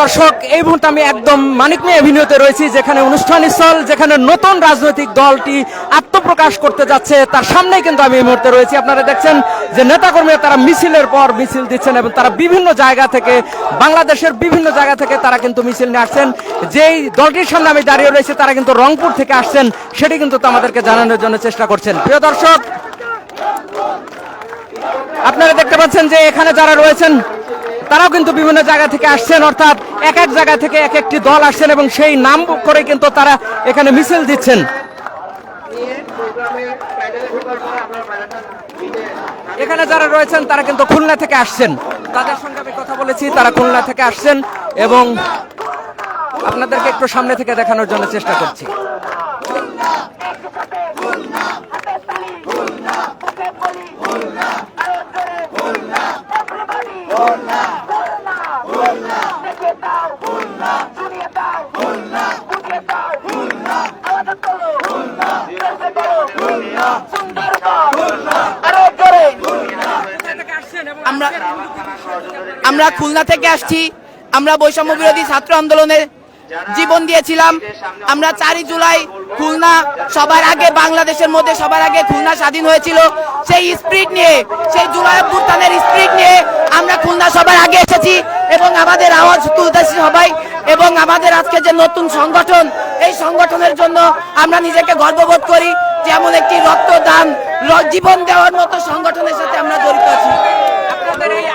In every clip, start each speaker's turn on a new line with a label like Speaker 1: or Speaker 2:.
Speaker 1: দর্শক, এই মুহূর্তে আমি একদম মানিক মে এভিনিউতে রয়েছি, যেখানে অনুষ্ঠান স্থল, যেখানে নতুন রাজনৈতিক দলটি আত্মপ্রকাশ করতে যাচ্ছে, তার সামনেই কিন্তু আমি এই মুহূর্তে রয়েছি। আপনারা দেখছেন যে নেতাকর্মীরা তারা মিছিলের পর মিছিল দিচ্ছেন এবং তারা বিভিন্ন জায়গা থেকে, বাংলাদেশের বিভিন্ন জায়গা থেকে তারা কিন্তু মিছিল নিয়ে আসছেন। যেই দলটির সামনে আমি দাঁড়িয়ে রয়েছি, তারা কিন্তু রংপুর থেকে আসছেন, সেটি কিন্তু আমাদেরকে জানানোর জন্য চেষ্টা করছেন। প্রিয় দর্শক, আপনারা দেখতে পাচ্ছেন যে এখানে যারা রয়েছেন তারাও কিন্তু বিভিন্ন জায়গা থেকে আসছেন, অর্থাৎ এক এক জায়গা থেকে এক একটি দল আসছেন এবং সেই নাম করে কিন্তু তারা এখানে মিছিল দিচ্ছেন। এখানে যারা রয়েছেন, তারা কিন্তু খুলনা থেকে আসছেন। তাদের সঙ্গে আমি কথা বলেছি, তারা খুলনা থেকে আসছেন এবং আপনাদেরকে একটু সামনে থেকে দেখানোর জন্য চেষ্টা করছি।
Speaker 2: আমরা আমরা খুলনা থেকে আসছি। আমরা বৈষম্য বিরোধী ছাত্র আন্দোলনে জীবন দিয়েছিলাম। আমরা চারই জুলাই খুলনা সবার আগে, বাংলাদেশের মধ্যে সবার আগে খুলনা স্বাধীন হয়েছিল। সেই স্পিরিট নিয়ে, সেই জুলাই অভ্যুত্থানের স্পিরিট নিয়ে আমরা খুলনা সবার আগে এসেছি এবং আমাদের আওয়াজ তুলতেছি সবাই এবং আমাদের আজকে যে নতুন সংগঠন, এই সংগঠনের জন্য আমরা নিজেকে গর্ববোধ করি। যেমন একটি রক্তদান জীবন দেওয়ার মতো সংগঠনের সাথে আমরা জড়িত আছি।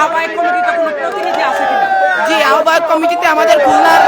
Speaker 1: আহ্বায়ক কমিটিতে কোনো প্রতিনিধি আছে কিনা?
Speaker 2: জি আহ্বায়ক কমিটিতে আমাদের খুলনার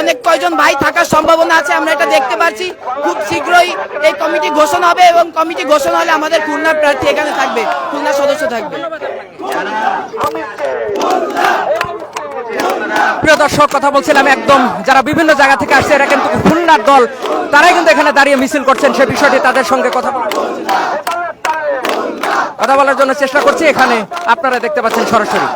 Speaker 2: অনেক কয়জন ভাই থাকার সম্ভাবনা আছে আমরা এটা দেখতে পাচ্ছি খুব শীঘ্রই এই কমিটি ঘোষণা হবে এবং কমিটি ঘোষণা হলে আমাদের খুলনার প্রার্থী এখানে থাকবে খুলনার সদস্য থাকবে।
Speaker 1: প্রিয় দর্শক কথা বলছিলাম একদম যারা বিভিন্ন জায়গা থেকে আসছে এরা কিন্তু খুলনার দল তারাই কিন্তু এখানে দাঁড়িয়ে মিছিল করছেন সে বিষয়টি তাদের সঙ্গে কথা বলার কথা বলার জন্য চেষ্টা করছি। এখানে আপনারা দেখতে পাচ্ছেন সরাসরি।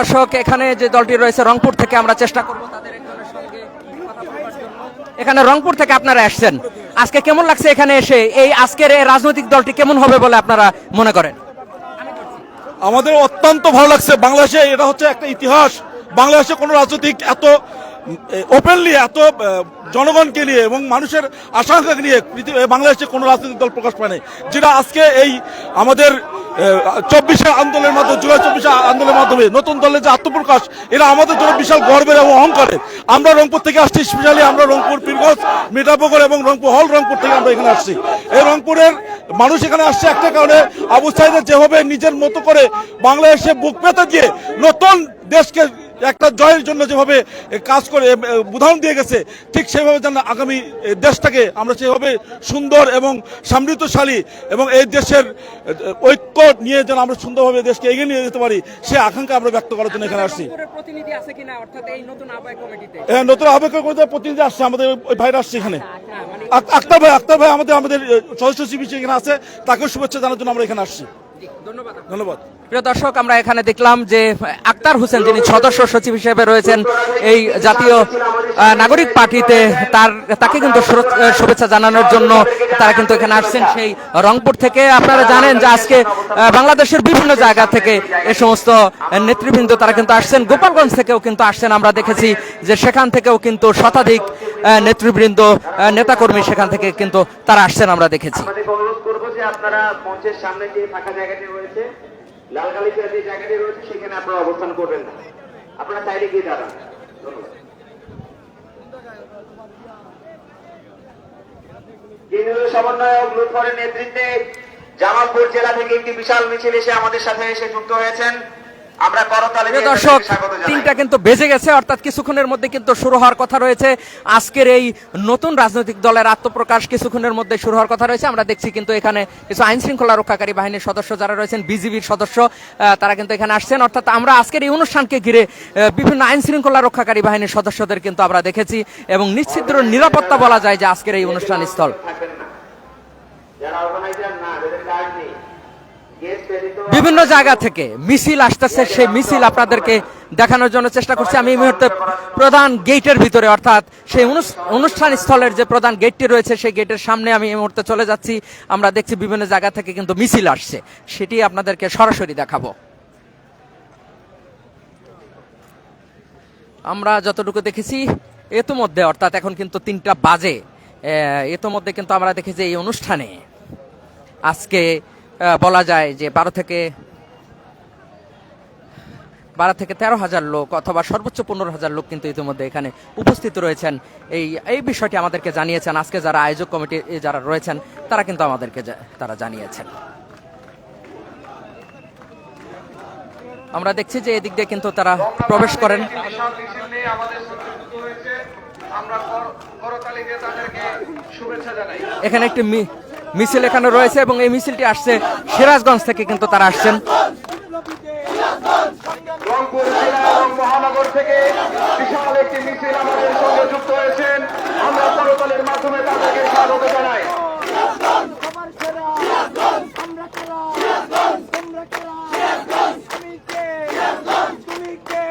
Speaker 1: দর্শক, এখানে যে দলটি রয়েছে রংপুর থেকে আমরা চেষ্টা করব তাদের একজনের সঙ্গে কথা বলবার জন্য। এখানে রংপুর থেকে আপনারা আসছেন। আজকে কেমন লাগছে এখানে এসে? এই আজকের এই রাজনৈতিক দলটি কেমন হবে বলে আপনারা মনে করেন?
Speaker 3: আমাদের অত্যন্ত ভালো লাগছে। বাংলাদেশে এটা হচ্ছে একটা ইতিহাস। বাংলাদেশে কোনো রাজনৈতিক এত ওপেনলি এত জনগণকে নিয়ে এবং মানুষের আশঙ্কাকে নিয়ে বাংলাদেশে কোনো রাজনৈতিক দল প্রকাশ পায় নাই। যেটা আজকে এই আমাদের চব্বিশে আন্দোলনের মাধ্যমে, জুলাই চব্বিশে আন্দোলনের মাধ্যমে নতুন দলের যে আত্মপ্রকাশ এটা আমাদের জন্য বিশাল গর্বের এবং অহংকারের। আমরা রংপুর থেকে আসছি, স্পেশালি আমরা রংপুর পীরগঞ্জ মিঠাপুকুর এবং রংপুর হল রংপুর থেকে আমরা এখানে আসছি। এই রংপুরের মানুষ এখানে আসছে একটা কারণে, আবু সাইদের যেভাবে নিজের মতো করে বাংলাদেশে বুক পেতে দিয়ে নতুন দেশকে একটা জয়ের জন্য যেভাবে কাজ করে উদাহরণ দিয়ে গেছে ঠিক সেভাবে যেন আগামী দেশটাকে আমরা সেভাবে সুন্দর এবং সমৃদ্ধশালী এবং এই দেশের ঐক্য নিয়ে যেন আমরা সুন্দরভাবে দেশকে এগিয়ে নিয়ে যেতে পারি সে আকাঙ্ক্ষা আমরা ব্যক্ত করার জন্য এখানে আসছি।
Speaker 1: প্রতিনিধি আছে কিনা? অর্থাৎ নতুন আহ্বায়ক কমিটিতে।
Speaker 3: এ, নতুন আবেগ প্রতিনিধি আসছে আমাদের ওই ভাইরা আসছে এখানে। আক- আক্তার ভাই আক্তার ভাই আমাদের আমাদের সদস্য সচিব এখানে আছে তাকেও শুভেচ্ছা জানার জন্য আমরা এখানে আসছি।
Speaker 1: ধন্যবাদ প্রিয় দর্শক আমরা এখানে দেখলাম যে আক্তার হোসেন যিনি সদস্য সচিব হিসেবে রয়েছেন এই জাতীয় নাগরিক পার্টিতে তার তাকে কিন্তু শুভেচ্ছা জানানোর জন্য তারা কিন্তু এখানে আসছেন সেই রংপুর থেকে। আপনারা জানেন যে আজকে বাংলাদেশের বিভিন্ন জায়গা থেকে এ সমস্ত নেতৃবৃন্দ তারা কিন্তু আসছেন। গোপালগঞ্জ থেকেও কিন্তু আসছেন। আমরা দেখেছি যে সেখান থেকেও কিন্তু শতাধিক নেতৃবৃন্দ নেতাকর্মী সেখান থেকে কিন্তু তারা আসছেন, আমরা দেখেছি।
Speaker 4: অনুরোধ নেতৃত্বে জামালপুর জেলা থেকে একটি বিশাল মিছিল এসে আমাদের সাথে এসে যুক্ত হয়েছেন।
Speaker 1: দর্শক তিনটা কিন্তু বেজে গেছে অর্থাৎ কিছুক্ষণের মধ্যে কিন্তু শুরু হওয়ার কথা রয়েছে। আজকের এই নতুন রাজনৈতিক দলের আত্মপ্রকাশ কিছুক্ষণের মধ্যে শুরু হওয়ার কথা রয়েছে। আমরা দেখছি কিন্তু এখানে কিছু আইন শৃঙ্খলা রক্ষাকারী বাহিনীর সদস্য যারা রয়েছেন বিজিবির সদস্য তারা কিন্তু এখানে আসছেন। অর্থাৎ আমরা আজকের এই অনুষ্ঠানকে ঘিরে বিভিন্ন আইন শৃঙ্খলা রক্ষাকারী বাহিনীর সদস্যদের কিন্তু আমরা দেখেছি এবং নিশ্চিত নিরাপত্তা বলা যায় যে আজকের এই অনুষ্ঠান স্থল।
Speaker 4: যারা অর্গানাইজার না যাদের কাজ নেই গেস্ট ব্যতীত
Speaker 1: বিভিন্ন জায়গা থেকে মিছিল আসতেছে, সেই মিছিল আপনাদেরকে দেখানোর জন্য চেষ্টা করছি। আমি এই মুহূর্তে প্রধান গেটের ভিতরে, অর্থাৎ সেই অনুষ্ঠান স্থলের যে প্রধান গেটটি রয়েছে, সেই গেটের সামনে আমি এই মুহূর্তে চলে যাচ্ছি। আমরা দেখছি বিভিন্ন জায়গা থেকে কিন্তু মিছিল আসছে। সেটি আপনাদেরকে সরাসরি দেখাবো। আমরা যতটুকু দেখেছি এতমধ্যে অর্থাৎ এখন কিন্তু তিনটা বাজে। এতমধ্যে কিন্তু আমরা দেখেছি এই অনুষ্ঠানে। আজকে বলা যায় যে বারো থেকে বারো থেকে তেরো হাজার লোক অথবা সর্বোচ্চ পনেরো হাজার লোক কিন্তু ইতিমধ্যে এখানে উপস্থিত রয়েছেন। এই এই বিষয়টি আমাদেরকে জানিয়েছেন। আজকে যারা আয়োজক কমিটি যারা রয়েছেন তারা কিন্তু আমাদেরকে তারা জানিয়েছেন। আমরা দেখছি যে এদিক দিয়ে কিন্তু তারা প্রবেশ করেন। এখানে একটি মিছিল এখানে রয়েছে এবং এই মিছিলটি আসছে সিরাজগঞ্জ থেকে কিন্তু তারা আসছেন।
Speaker 5: রংপুর জেলা এবং মহানগর থেকে বিশাল একটি মিছিল আমাদের সঙ্গে যুক্ত হয়েছেন। আমরা করতালির মাধ্যমে তাদেরকে স্বাগত জানাই।
Speaker 6: সবার সেরা আমরা খেলা তোমরা খেলা আমি কে তুমি কে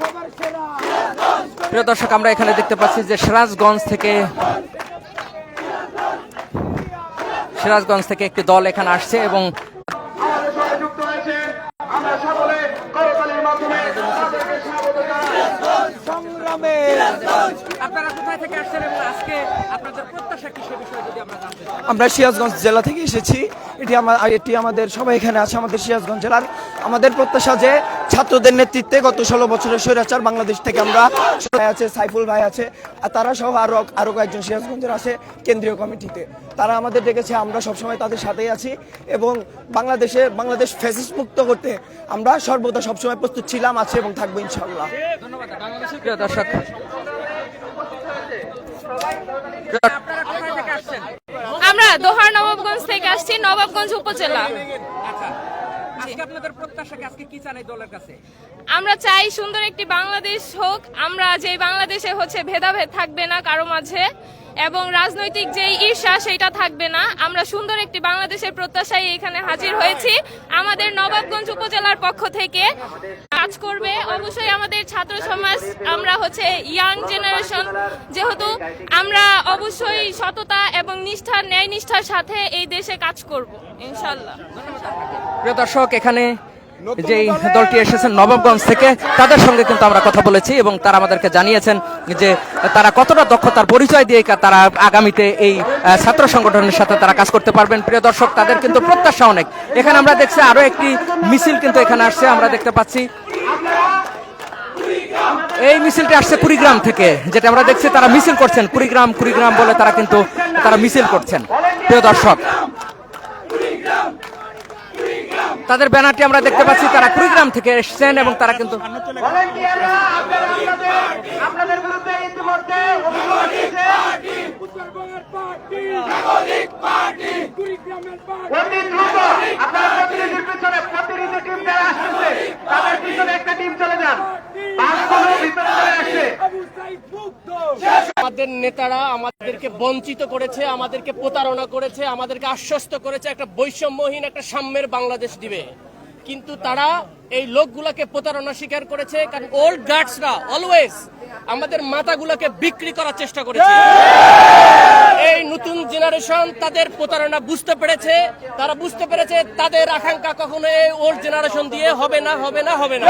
Speaker 6: সবার সেরা
Speaker 1: প্রিয় দর্শক আমরা এখানে দেখতে পাচ্ছি যে সিরাজগঞ্জ থেকে সিরাজগঞ্জ থেকে একটি দল এখানে আসছে এবং
Speaker 5: আমাদের সঙ্গে যুক্ত হয়েছেন আমরা সকলে করতালির মাধ্যমে তাদেরকে স্বাগত জানাই
Speaker 6: সংগ্রামে।
Speaker 1: আপনারা কোথায় থেকে আসছেন এবং আজকে আপনাদের প্রত্যাশা কি সে বিষয়ে যদি আমরা
Speaker 7: আমরা সিরাজগঞ্জ জেলা থেকে এসেছি। এটি আমার এটি আমাদের সবাই এখানে আছে আমাদের সিরাজগঞ্জ জেলার। আমাদের প্রত্যাশা যে ছাত্রদের নেতৃত্বে গত ষোলো বছরের স্বৈরাচার বাংলাদেশ থেকে আমরা ভাই আছে সাইফুল ভাই আছে আর তারা সহ আরও আরও কয়েকজন সিরাজগঞ্জের আছে কেন্দ্রীয় কমিটিতে। তারা আমাদের ডেকেছে আমরা সবসময় তাদের সাথেই আছি এবং বাংলাদেশে বাংলাদেশ ফ্যাসিস্ট মুক্ত করতে আমরা সর্বদা সবসময় প্রস্তুত ছিলাম আছে এবং থাকব ইনশাআল্লাহ।
Speaker 1: প্রিয় দর্শক আপনারা কোথায় থেকে আসছেন
Speaker 8: আমরা দোহার নবাবগঞ্জ থেকে আসছি নবাবগঞ্জ উপজেলা। আমরা চাই সুন্দর একটি বাংলাদেশ হোক আমরা যে বাংলাদেশে হচ্ছে ভেদাভেদ থাকবে না কারও মাঝে এবং রাজনৈতিক যে ঈর্ষা সেটা থাকবে না আমরা সুন্দর একটি বাংলাদেশের প্রত্যাশায় এখানে হাজির হয়েছি। আমাদের নবাবগঞ্জ উপজেলার পক্ষ থেকে কাজ করবে। অবশ্যই আমাদের ছাত্র সমাজ, আমরা হচ্ছে ইয়াং জেনারেশন যেহেতু আমরা অবশ্যই সততা এবং নিষ্ঠার ন্যায় নিষ্ঠার সাথে এই দেশে কাজ করব ইনশাল্লাহ
Speaker 1: প্রিয় দর্শক, এখানে যে দলটি এসেছেন নবাবগঞ্জ থেকে, তাদের সঙ্গে কিন্তু আমরা কথা বলেছি এবং তারা আমাদেরকে জানিয়েছেন যে তারা কতটা দক্ষতার পরিচয় দিয়ে তারা আগামীতে এই ছাত্র সংগঠনের সাথে তারা কাজ করতে পারবেন। প্রিয় দর্শক, তাদের কিন্তু প্রত্যাশা অনেক। এখানে আমরা দেখছি আরও একটি মিছিল কিন্তু এখানে আসছে, আমরা দেখতে পাচ্ছি এই মিছিলটি আসছে কুড়িগ্রাম থেকে, যেটা আমরা দেখছি তারা মিছিল করছেন। কুড়িগ্রাম কুড়িগ্রাম বলে তারা কিন্তু তারা মিছিল করছেন। প্রিয় দর্শক তাদের ব্যানারটি আমরা দেখতে পাচ্ছি তারা কুড়িগ্রাম থেকে এসেছেন এবং তারা কিন্তু
Speaker 5: আপনাদের বিরুদ্ধে ইতিমধ্যে
Speaker 9: আমাদের নেতারা আমাদেরকে বঞ্চিত করেছে আমাদেরকে প্রতারণা করেছে আমাদেরকে আশ্বস্ত করেছে একটা বৈষম্যহীন একটা সাম্যের বাংলাদেশ দিবে। কিন্তু তারা এই লোকগুলাকে প্রতারণা স্বীকার করেছে, কারণ ওল্ড গার্ডসরা অলওয়েজ আমাদের মাথাগুলোকে বিক্রি করার চেষ্টা করেছে। এই নতুন জেনারেশন তাদের প্রতারণা বুঝতে পেরেছে, তারা বুঝতে পেরেছে তাদের আকাঙ্ক্ষা কখনো এই ওল্ড জেনারেশন দিয়ে হবে না হবে না হবে না।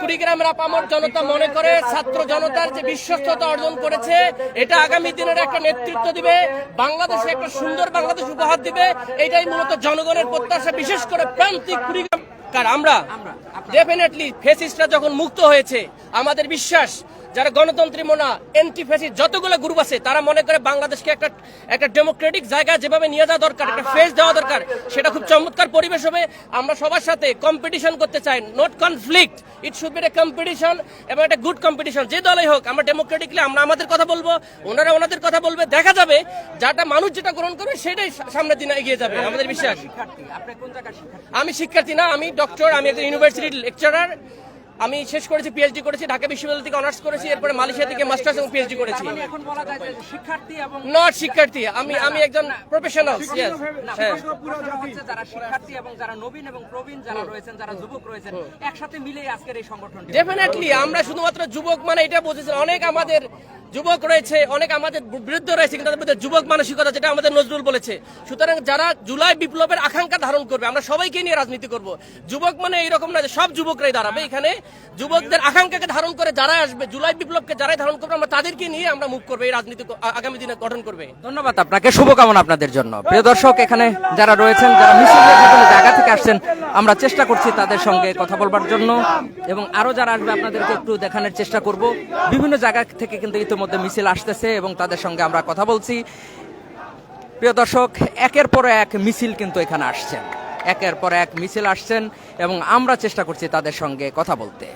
Speaker 9: কুড়িগ্রামের আপামর জনতা মনে করে, ছাত্র জনতার যে বিশ্বস্ততা অর্জন করেছে, এটা আগামী দিনের একটা নেতৃত্ব দিবে, বাংলাদেশে একটা সুন্দর বাংলাদেশ উপহার দিবে, এটাই মূলত জনগণের প্রত্যাশা, বিশেষ করে প্রান্তিক কুড়িগ্রাম কার আমরা ডেফিনেটলি ফেসিস্টরা যখন মুক্ত হয়েছে আমাদের বিশ্বাস যারা গণতন্ত্রী মোনা এন্টি ফেসিস যতগুলো গ্রুপ আছে তারা মনে করে বাংলাদেশকে একটা একটা ডেমোক্রেটিক জায়গা যেভাবে নিয়ে যাওয়া দরকার একটা ফেস দেওয়া দরকার সেটা খুব চমৎকার পরিবেশ হবে। আমরা সবার সাথে কম্পিটিশন করতে চাই not conflict it should be a competition এবং একটা গুড কম্পিটিশন যে দলই হোক আমরা ডেমোক্রেটিকলি আমরা আমাদের কথা বলব ওনারা ওনাদের কথা বলবে দেখা যাবে যাটা মানুষ যেটা গ্রহণ করবে সেটাই সামনের দিনে এগিয়ে যাবে আমাদের বিশ্বাস। আমি শিক্ষার্থী না আমি ডক্টর আমি একজন ইউনিভার্সিটির লেকচারার আমি শেষ করেছি পিএইচডি করেছি ঢাকা বিশ্ববিদ্যালয় থেকে অনার্স করেছি এরপরে মালয়েশিয়া থেকে মাস্টার্স এবং পিএইচডি করেছি।
Speaker 1: মানে এখন বলা যায় যে শিক্ষার্থী
Speaker 9: নট শিক্ষার্থী আমি আমি একজন প্রফেশনাল হ্যাঁ।
Speaker 1: প্রশ্ন হচ্ছে যারা শিক্ষার্থী এবং যারা নবীন এবং প্রবীণ যারা রয়েছেন যারা যুবক রয়েছেন একসাথে মিলে আজকের এই সংগঠনটি।
Speaker 9: ডেফিনেটলি আমরা শুধুমাত্র যুবক মানে এটা বুঝেছি অনেক আমাদের যুবক রয়েছে, অনেক আমাদের বিরুদ্ধে রয়েছে, কিন্তু তাদের মধ্যে যুবক মানসিকতা যেটা আমাদের নজরুল বলেছে। সুতরাং যারা জুলাই বিপ্লবের আকাঙ্ক্ষা ধারণ করবে, আমরা সবাইকে নিয়ে রাজনীতি করব। যুবক মানে এইরকম না যে সব যুবকরাই দাঁড়াবে। এখানে যুবকদের আকাঙ্ক্ষাকে ধারণ করে যারা আসবে, জুলাই বিপ্লবকে যারাই ধারণ করবে, আমরা তাদেরকে নিয়ে আমরা মুখ করব, এই রাজনীতি আগামী দিনে গঠন করবে।
Speaker 1: ধন্যবাদ আপনাকে, শুভকামনা আপনাদের জন্য। প্রিয় দর্শক, এখানে যারা রয়েছেন, যারা মিছিলের জায়গা থেকে আসছেন, আমরা চেষ্টা করছি তাদের সঙ্গে কথা বলবার জন্য। এবং আরও যারা আসবে, আপনাদেরকে একটু দেখানোর চেষ্টা করব। বিভিন্ন জায়গা থেকে কিন্তু ইতিমধ্যে মিছিল আসতেছে এবং তাদের সঙ্গে আমরা কথা বলছি। প্রিয় দর্শক, একের পর এক মিছিল কিন্তু এখানে আসছেন একের পর এক মিছিল আসছেন এবং আমরা চেষ্টা করছি তাদের সঙ্গে কথা বলতে।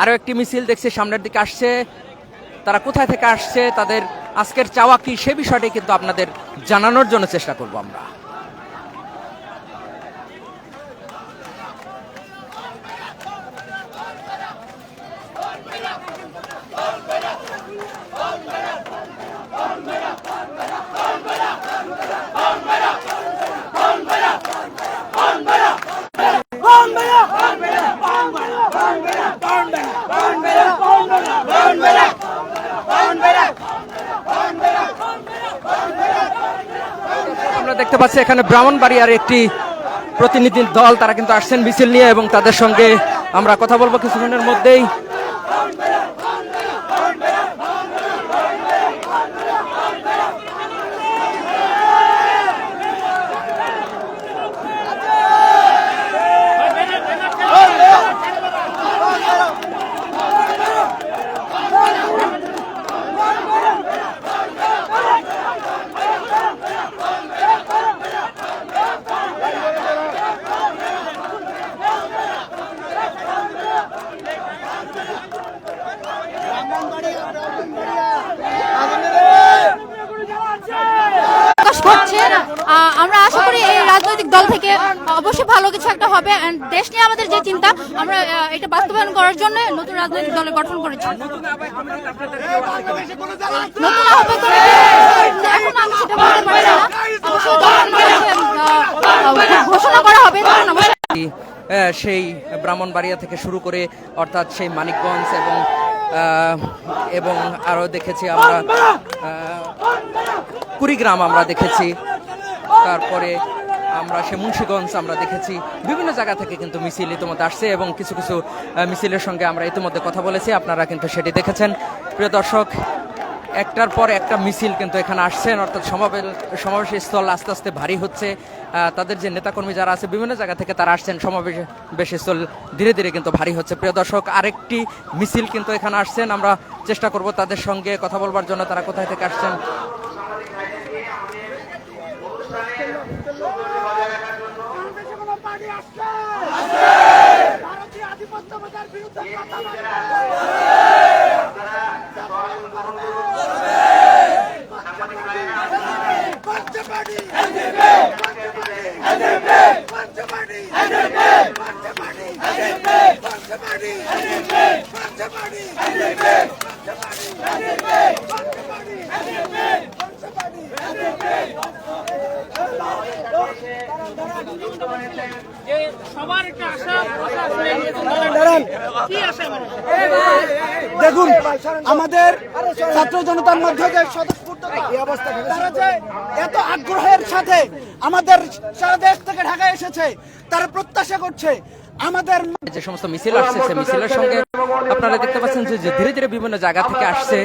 Speaker 1: আরও একটি মিছিল দেখছি সামনের দিকে আসছে। তারা কোথায় থেকে আসছে, তাদের আজকের চাওয়া কি, সে বিষয়টি কিন্তু আপনাদের জানানোর জন্য চেষ্টা করব আমরা। আমরা দেখতে পাচ্ছি এখানে ব্রাহ্মণবাড়িয়ার একটি প্রতিনিধি দল, তারা কিন্তু আসছেন মিছিল নিয়ে এবং তাদের সঙ্গে আমরা কথা বলব কিছুক্ষণের মধ্যেই
Speaker 10: প্রকাশ করছে আহ, আমরা আশা করি এই রাজনৈতিক দল থেকে অবশ্যই ভালো কিছু একটা হবে। দেশ নিয়ে আমাদের যে চিন্তা, আমরা এটা বাস্তবায়ন করার জন্য নতুন রাজনৈতিক দলের গঠন করেছি। এখন
Speaker 1: সেই ব্রাহ্মণবাড়িয়া থেকে শুরু করে, অর্থাৎ সেই মানিকগঞ্জ এবং এবং আরও দেখেছি আমরা কুড়িগ্রাম আমরা দেখেছি। তারপরে আমরা সে মুন্সীগঞ্জ আমরা দেখেছি। বিভিন্ন জায়গা থেকে কিন্তু মিছিল ইতিমধ্যে আসছে এবং কিছু কিছু মিছিলের সঙ্গে আমরা ইতিমধ্যে কথা বলেছি। আপনারা কিন্তু সেটি দেখেছেন। প্রিয় দর্শক, একটার পর একটা মিছিল কিন্তু এখানে আসছেন অর্থাৎ সমাবেশ সমাবেশ স্থল আস্তে আস্তে ভারী হচ্ছে। তাদের যে নেতাকর্মী যারা আছে, বিভিন্ন জায়গা থেকে তারা আসছেন। সমাবেশ বেশ স্থল ধীরে ধীরে কিন্তু ভারী হচ্ছে। প্রিয় দর্শক, আরেকটি মিছিল কিন্তু এখানে আসছেন। আমরা চেষ্টা করব তাদের সঙ্গে কথা বলবার জন্য। তারা কোথায় থেকে আসছেন?
Speaker 6: আধিপত্যবাদের বিরুদ্ধে কথা দেখুন, আমাদের ছাত্র জনতার মধ্যে যে তারা যে এত আগ্রহের সাথে আমাদের সারা দেশ থেকে ঢাকায় এসেছে, তারা প্রত্যাশা করছে, আমাদের
Speaker 1: যে সমস্ত মিছিল আসছে মিছিলের সঙ্গে আপনারা দেখতে পাচ্ছেন যে ধীরে ধীরে বিভিন্ন জায়গা থেকে আসছে